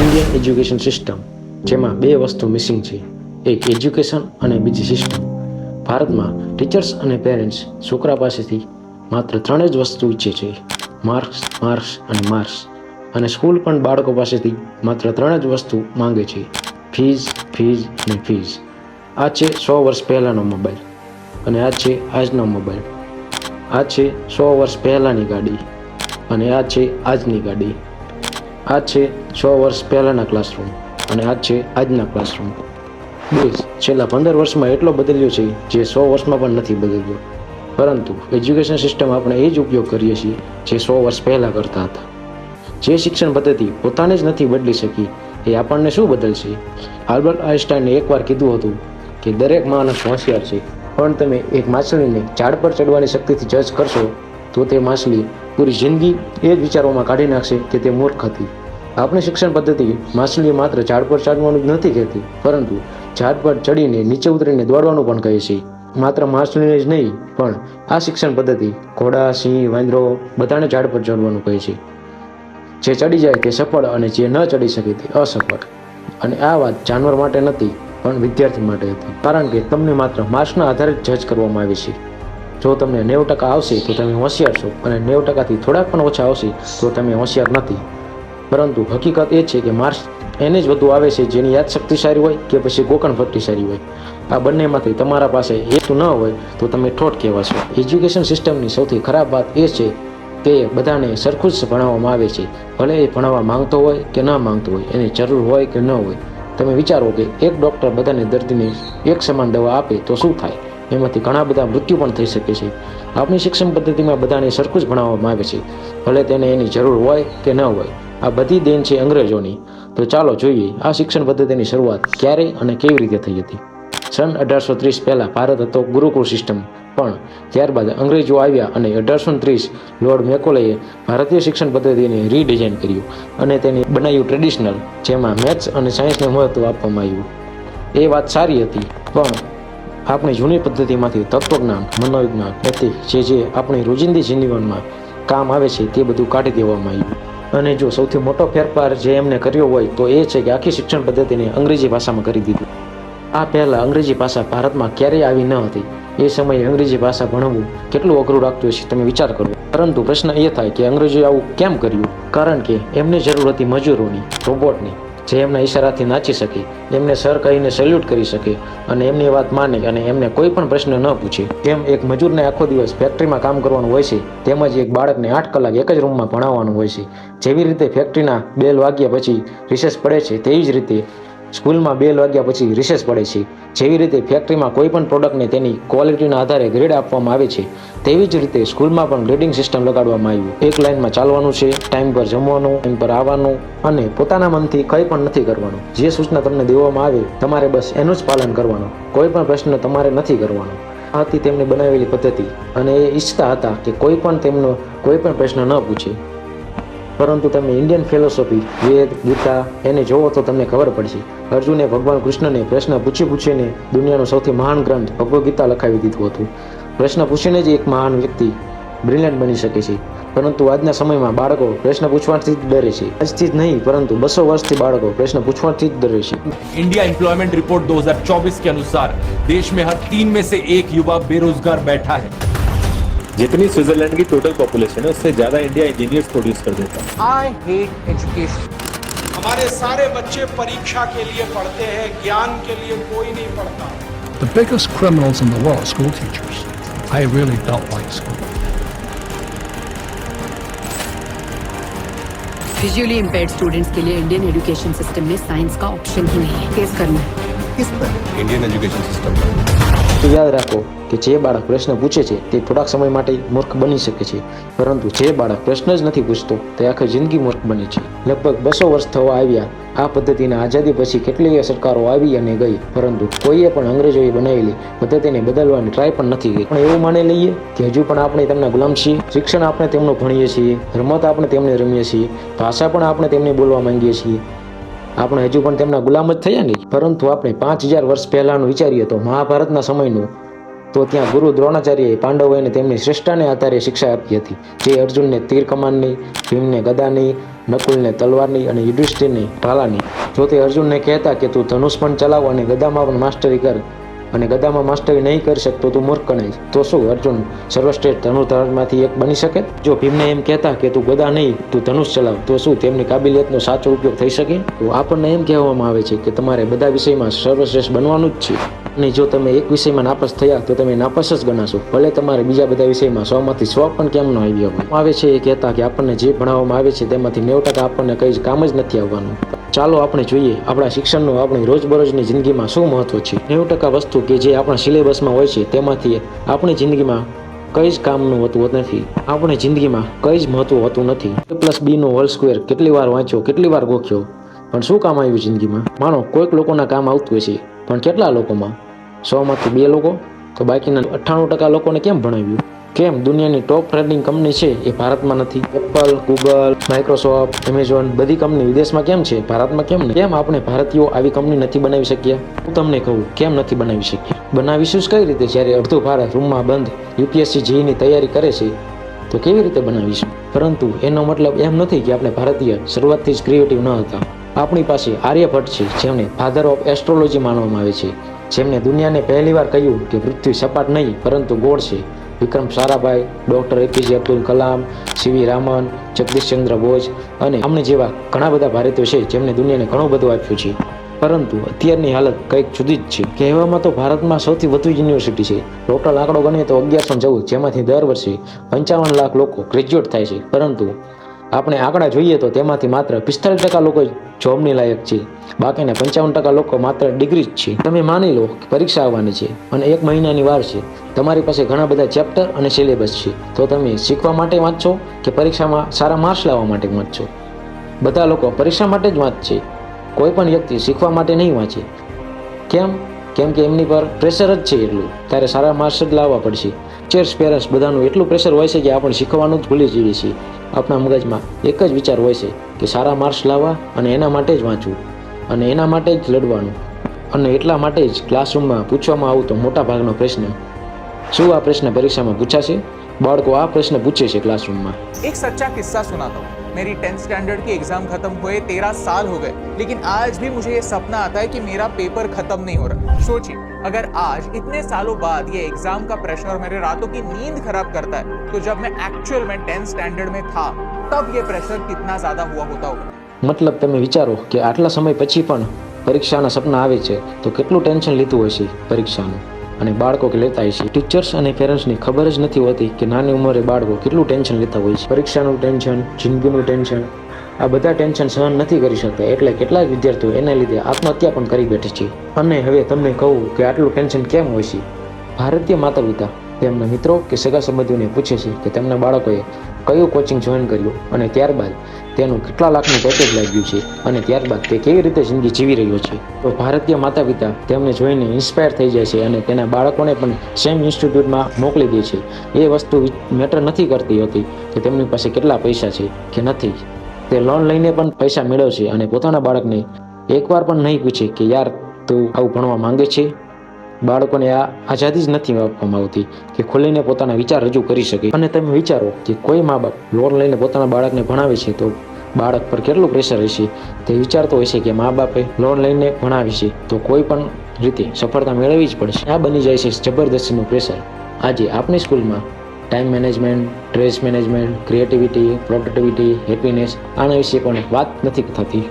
Indian education system જેમાં બે વસ્તુ મિસિંગ છે. એક એજ્યુકેશન અને બીજી સિસ્ટમ ભારતમાં ટીચર્સ અને પેરેન્ટ્સ છોકરા પાસેથી માત્ર ત્રણ જ વસ્તુ ઈચ્છે છે. માર્ક્સ માર્ક્સ અને માર્ક્સ અને સ્કૂલ પણ બાળકો પાસેથી માત્ર ત્રણ જ વસ્તુ માંગે છે. ફીઝ ફીઝ અને ફીઝ આ છે સો વર્ષ પહેલાંનો મોબાઈલ અને આ છે આજનો મોબાઈલ આ છે સો વર્ષ પહેલાંની ગાડી. અને આ છે આજની ગાડી. આ છે સો વર્ષ પહેલાંના ક્લાસરૂમ અને આ છે આજના ક્લાસરૂમ દેશ છેલ્લા પંદર વર્ષમાં એટલો બદલ્યો છે જે સો વર્ષમાં પણ નથી બદલ્યો. પરંતુ એજ્યુકેશન સિસ્ટમ આપણે એ જ ઉપયોગ કરીએ છીએ જે સો વર્ષ પહેલાં કરતા હતા. જે શિક્ષણ પદ્ધતિ પોતાને જ નથી બદલી શકી, એ આપણને શું બદલશે? આલ્બર્ટ આઇન્સ્ટાઈને એકવાર કીધું હતું કે દરેક માણસ હોશિયાર છે, પણ તમે એક માછલીને ઝાડ પર ચડવાની શક્તિથી જજ કરશો તો તે માછલી પૂરી જિંદગી એ જ વિચારોમાં કાઢી નાખશે કે તે મૂર્ખ હતી. આપણી શિક્ષણ પદ્ધતિ માછલીઓ માત્ર ઝાડ પર ચડવાનું જ નથી કહેતી, પરંતુ ઝાડ પર ચડીને નીચે ઉતરીને દોડવાનું પણ કહે છે. માત્ર માછલીને જ નહીં, પણ આ શિક્ષણ પદ્ધતિ ઘોડા, સિંહ, વાંદરો બધાને ઝાડ પર ચડવાનું કહે છે. જે ચડી જાય તે સફળ અને જે ન ચડી શકે તે અસફળ. અને આ વાત જાનવર માટે નથી, પણ વિદ્યાર્થી માટે હતી. કારણ કે તમને માત્ર માર્ક્સના આધારે જજ કરવામાં આવે છે. જો તમને નેવું ટકા આવશે તો તમે હોશિયાર છો અને નેવું ટકાથી થોડાક પણ ઓછા આવશે તો તમે હોશિયાર નથી. પરંતુ હકીકત એ છે કે માર્ક્સ એને જ વધુ આવે છે જેની યાદ શક્તિશાળી હોય કે પછી ગોકણ શક્તિશાળી હોય. આ બંનેમાંથી તમારા પાસે હેતુ ન હોય તો તમે ઠોઠ કહેવાશો. એજ્યુકેશન સિસ્ટમની સૌથી ખરાબ વાત એ છે કે બધાને સરખું જ ભણાવવામાં આવે છે. ભલે એ ભણાવવા માંગતો હોય કે ન માંગતો હોય, એની જરૂર હોય કે ન હોય. તમે વિચારો કે એક ડૉક્ટર બધાને દર્દીને એક સમાન દવા આપે તો શું થાય? એમાંથી ઘણા બધા મૃત્યુ પણ થઈ શકે છે. આપણી શિક્ષણ પદ્ધતિમાં બધાને સરખું જ ભણાવવામાં આવે છે. ભલે તેને એની જરૂર હોય કે ન હોય. આ બધી દેન છે અંગ્રેજોની. તો ચાલો જોઈએ, આ શિક્ષણ પદ્ધતિની શરૂઆત ક્યારે અને કેવી રીતે થઈ હતી? સન અઢારસો ત્રીસ પહેલાં ભારત હતો ગુરુકુળ સિસ્ટમ, પણ ત્યારબાદ અંગ્રેજો આવ્યા અને અઢારસો ત્રીસ લોર્ડ મેકોલેએ ભારતીય શિક્ષણ પદ્ધતિને રીડિઝાઇન કર્યું અને તેને બનાવ્યું ટ્રેડિશનલ, જેમાં મેથ્સ અને સાયન્સને મહત્ત્વ આપવામાં આવ્યું. એ વાત સારી હતી, પણ આપણી જૂની પદ્ધતિમાંથી તત્વજ્ઞાન, મનોવિજ્ઞાન એથી જે જે આપણી રોજિંદી જીવનમાં કામ આવે છે તે બધું કાઢી દેવામાં આવ્યું. અને જો સૌથી મોટો ફેરફાર જે એમને કર્યો હોય તો એ છે કે આખી શિક્ષણ પદ્ધતિને અંગ્રેજી ભાષામાં કરી દીધી. આ પહેલાં અંગ્રેજી ભાષા ભારતમાં ક્યારેય આવી ન હતી. એ સમયે અંગ્રેજી ભાષા ભણવું કેટલું અઘરું લાગતું હશે તમે વિચાર કરો. પરંતુ પ્રશ્ન એ થાય કે અંગ્રેજોએ આવું કેમ કર્યું? કારણ કે એમને જરૂર હતી મજૂરોની, રોબોટની. જે એમના ઈશારાથી નાચી શકે, એમને સર કહીને સેલ્યુટ કરી શકે અને એમની વાત માને અને એમને કોઈ પણ પ્રશ્ન ન પૂછે. જેમ એક મજૂરને આખો દિવસ ફેક્ટરીમાં કામ કરવાનું હોય છે, તેમજ એક બાળકને આઠ કલાક એક જ રૂમમાં ભણાવવાનું હોય છે. જેવી રીતે ફેક્ટરીના બેલ વાગ્યા પછી રિસેસ પડે છે, તેવી જ રીતે સ્કૂલમાં બેલ વાગ્યા પછી રિસેસ પડે છે. જેવી રીતે ફેક્ટરીમાં કોઈ પણ પ્રોડક્ટને તેની ક્વોલિટીના આધારે ગ્રેડ આપવામાં આવે છે, તેવી જ રીતે સ્કૂલમાં પણ ગ્રેડિંગ સિસ્ટમ લગાડવામાં આવ્યું. એક લાઇનમાં ચાલવાનું છે ટાઈમ પર જમવાનું ટાઈમ પર આવવાનું અને પોતાના મનથી કંઈ પણ નથી કરવાનું. જે સૂચના તમને દેવામાં આવે, તમારે બસ એનું જ પાલન કરવાનું. કોઈ પણ પ્રશ્ન તમારે નથી કરવાનો. હતી તેમની બનાવેલી પદ્ધતિ અને એ ઈચ્છતા હતા કે કોઈ પણ તેમનો કોઈ પણ પ્રશ્ન ન પૂછે. પરંતુ તમે ઇન્ડિયન ફિલોસોફી વેદ ગીતા એને જોવો તો તમને ખબર પડશે અર્જુને ભગવાન કૃષ્ણને પ્રશ્ન પૂછી પૂછીને દુનિયાનો સૌથી મહાન ગ્રંથ ભગવદ્ ગીતા લખાવી દીધું હતું પ્રશ્ન પૂછીને જ એક મહાન વ્યક્તિ બ્રિલિયન્ટ બની શકે છે પરંતુ આજના સમયમાં બાળકો પ્રશ્ન પૂછવાથી જ ડરે છે આજથી જ નહીં પરંતુ બસો વર્ષથી બાળકો પ્રશ્ન પૂછવાથી જ ડરે છે इंडिया एम्प्लॉयमेंट रिपोर्ट 2024 के अनुसार देश में हर तीन में से एक युवा बेरोजगार बैठा है जितनी स्विट्जरलैंड की टोटल पॉपुलेशन है उससे ज़्यादा इंडिया इंजीनियर्स प्रोड्यूस कर देता है I hate education. हमारे सारे बच्चे परीक्षा के लिए पढ़ते हैं ज्ञान के लिए कोई नहीं पढ़ता The biggest criminals in the world are school teachers. I really don't like school. Visually impaired students के लिए इंडियन एजुकेशन सिस्टम में साइंस का ऑप्शन ही नहीं है केस करना है इंडियन एजुकेशन सिस्टम તો યાદ રાખો કે જે બાળક પ્રશ્ન પૂછે છે તે થોડાક સમય માટે મૂર્ખ બની શકે છે. પરંતુ જે બાળક પ્રશ્ન જ નથી પૂછતો, તે આખી જિંદગી મૂર્ખ બને છે. લગભગ બસો વર્ષ થવા આવ્યા. આ પદ્ધતિના આઝાદી પછી કેટલીય સરકારો આવી અને ગઈ. પરંતુ કોઈએ પણ અંગ્રેજોએ બનાવેલી પદ્ધતિને બદલવાની ટ્રાય પણ નથી કરી. પણ એવું માની લઈએ કે હજુ પણ આપણે તેમના ગુલામ છીએ. શિક્ષણ આપણે તેમનું ભણીએ છીએ. રમત આપણે તેમને રમીએ છીએ. ભાષા પણ આપણે તેમને બોલવા માંગીએ છીએ. આપણે હજુ પણ તેમના ગુલામ જ થયા નહીં. પરંતુ આપણે પાંચ હજાર વર્ષ પહેલાંનું વિચારીએ તો મહાભારતના સમયનું, તો ત્યાં ગુરુ દ્રોણાચાર્યએ પાંડવોને તેમની શ્રેષ્ઠાને આધારે શિક્ષા આપી હતી. જે અર્જુનને તીર કમાનની, ભીમને ગદાની, નકુલને તલવારની અને યુધિષ્ઠિરની ઢાલાની. જો તે અર્જુનને કહેતા કે તું ધનુષ પણ ચલાવ અને ગદામાં પણ માસ્ટરી કર અને ગદામાં માસ્ટરી નહીં કરી શકતો તું મૂર્ખ ગણાય તો શું, અર્જુન, સર્વશ્રેષ્ઠ ધનુર્ધરમાંથી એક બની શકે? જો ભીમને એમ કહેતા કે તું ગદા નહીં, તું ધનુષ ચલાવ, તો શું તેમની કાબિલિયતનો સાચો ઉપયોગ થઈ શકે? તો આપણને એમ કહેવામાં આવે છે કે તમારે બધા વિષયમાં સર્વશ્રેષ્ઠ બનવાનું જ છે. અને જો તમે એક વિષયમાં નાપાસ થયા, તો તમે નાપાસ જ ગણાશો. ભલે તમારે બીજા બધા વિષયમાં સોમાંથી સો પણ કેમ ન આવી હોય. આવે છે એ કહેતા કે આપણને જે ભણાવવામાં આવે છે તેમાંથી નેવું ટકા આપણને કંઈ જ કામ જ નથી આવવાનું. ચાલો આપણે જોઈએ આપણા શિક્ષણનું આપણી રોજબરોજની જિંદગીમાં શું મહત્વ છે? નેવું ટકા વસ્તુ કે જે આપણા સિલેબસમાં હોય છે, તેમાંથી આપણી જિંદગીમાં કઈ જ કામનું હોતું નથી. આપણી જિંદગીમાં કઈ જ મહત્વ હોતું નથી. એ પ્લસ બીનો હોલ સ્ક્વેર કેટલી વાર વાંચ્યો, કેટલી વાર ગોખ્યો? પણ શું કામ આવ્યું જિંદગીમાં? માનો, કોઈક લોકોના કામ આવતું હશે, પણ કેટલા લોકોમાં? સોમાંથી બે લોકો? તો બાકીના અઠ્ઠાણું ટકા લોકોને કેમ ભણાવ્યું? કેમ દુનિયાની ટોપ ટ્રેડિંગ કંપની છે એ ભારતમાં નથી? એપલ ગૂગલ માઇક્રોસોફ્ટ એમેઝોન બધી કંપની વિદેશમાં કેમ છે? ભારતમાં કેમ નહીં કેમ આપણે ભારતીયો આવી કંપની નથી બનાવી શક્યા હું તમને કહું, કેમ નથી બનાવી શક્યા બનાવીશું કઈ રીતે જ્યારે અડધું ભારત રૂમમાં બંધ યુપીએસસી જેઈની તૈયારી કરે છે? તો કેવી રીતે બનાવીશું? પરંતુ એનો મતલબ એમ નથી કે આપણે ભારતીય શરૂઆતથી જ ક્રિએટિવ ન હતા. આપણી પાસે આર્યભટ્ટ છે, જેમને ફાધર ઓફ એસ્ટ્રોલોજી માનવામાં આવે છે. જેમને દુનિયાને પહેલીવાર કહ્યું કે પૃથ્વી સપાટ નહીં, પરંતુ ગોળ છે. Vikram Sarabhai, doctor APJ Abdul Kalam, CV Raman, Jagadishchandra Bose અને અમને જેવા ઘણા બધા ભારતીયો છે જેમને દુનિયાને ઘણું બધું આપ્યું છે. પરંતુ અત્યારની હાલત કંઈક જુદી જ છે. કહેવામાં તો ભારતમાં સૌથી વધુ યુનિવર્સિટી છે. ટોટલ આંકડો ગણીએ તો અગિયારસો ચૌદ, જેમાંથી દર વર્ષે પંચાવન લાખ લોકો ગ્રેજ્યુએટ થાય છે. પરંતુ આપણે આંકડા જોઈએ તો તેમાંથી માત્ર પિસ્તાલીસ ટકા લોકો જોબની લાયક છે. બાકીના પંચાવન ટકા લોકો માત્ર ડિગ્રી જ છે. તમે માની લો કે પરીક્ષા આવવાની છે અને એક મહિનાની વાર છે. તમારી પાસે ઘણા બધા ચેપ્ટર અને સિલેબસ છે. તો તમે શીખવા માટે વાંચશો કે પરીક્ષામાં સારા માર્ક્સ લાવવા માટે વાંચશો બધા લોકો પરીક્ષા માટે જ વાંચશે કોઈ પણ વ્યક્તિ શીખવા માટે નહીં વાંચે. કેમ? કેમ કે એમની પર પ્રેશર જ છે એટલું. ત્યારે સારા માર્ક્સ જ લાવવા પડશે. ચેર્સ પેરેન્ટ્સ બધાનું એટલું પ્રેશર હોય છે કે આપણે શીખવાનું જ ભૂલી જઈએ છીએ. આપણા મગજમાં એક જ વિચાર હોય છે કે સારા માર્ક્સ લાવવા અને એના માટે જ વાંચવું અને એના માટે જ લડવાનું અને એટલા માટે જ ક્લાસરૂમમાં પૂછવામાં આવું તો મોટા ભાગનો પ્રશ્ન. શું આ પ્રશ્ન પરીક્ષામાં પૂછાશે? બાળકો આ પ્રશ્ન પૂછે છે ક્લાસરૂમમાં એક સચ્ચા કિસ્સા સુનાતો. मेरी टेंथ स्टैंडर्ड की एग्जाम खत्म हुए तेरह साल हो गए लेकिन आज भी मुझे ये सपना आता है कि मेरा पेपर खत्म नहीं हो रहा सोचिए अगर आज इतने सालों बाद ये एग्जाम का प्रेशर और मेरे रातों की नींद खराब करता है तो जब मैं एक्चुअल में टेंथ स्टैंडर्ड में था तब ये प्रेशर कितना ज्यादा हुआ होता होगा મતલબ તમે વિચારો કે આટલા સમય પછી પણ પરીક્ષાના સપના આવે છે તો કેટલું ટેન્શન લીધું હશે પરીક્ષાનું અને બાળકો કે લેતા હોય છે. ટીચર્સ અને પેરેન્ટ્સની ખબર જ નથી હોતી કે નાની ઉંમરે બાળકો કેટલું ટેન્શન લેતા હોય છે. પરીક્ષાનું ટેન્શન જિંદગીનું ટેન્શન આ બધા ટેન્શન સહન નથી કરી શકતા. એટલે કેટલાક વિદ્યાર્થીઓ એના લીધે આત્મહત્યા પણ કરી બેઠે છે. અને હવે તમને કહું કે આટલું ટેન્શન કેમ હોય છે? ભારતીય માતા પિતા તેમના મિત્રો કે સગા સંબંધીઓને પૂછે છે કે તેમના બાળકોએ કયું કોચિંગ જોઈન કર્યું અને ત્યારબાદ તેનું કેટલા લાખનું પેકેજ લાગ્યું છે અને ત્યારબાદ તે કેવી રીતે જિંદગી જીવી રહ્યો છે? તો ભારતીય માતા પિતા તેમને જોઈને ઇન્સ્પાયર થઈ જાય છે અને તેના બાળકોને પણ સેમ ઇન્સ્ટિટ્યૂટમાં મોકલી દે છે. એ વસ્તુ મેટર નથી કરતી હોતી કે તેમની પાસે કેટલા પૈસા છે કે નથી. તે લોન લઈને પણ પૈસા મેળવશે અને પોતાના બાળકને એકવાર પણ નહીં પૂછે કે યાર, તું આવું ભણવા માંગે છે? બાળકોને આ આઝાદી જ નથી આપવામાં આવતી કે ખુલીને પોતાના વિચાર રજૂ કરી શકે. અને તમે વિચારો કે કોઈ મા બાપ લોન લઈને પોતાના બાળકને ભણાવે છે તો બાળક પર કેટલું પ્રેશર હશે? તે વિચારતો હોય છે કે મા બાપે લોન લઈને ભણાવી છે તો કોઈ પણ રીતે સફળતા મેળવવી જ પડશે. આ બની જાય છે જબરદસ્તીનું પ્રેશર આજે આપણી સ્કૂલમાં time management stress management creativity productivity happiness આના વિશે પણ વાત નથી થતી.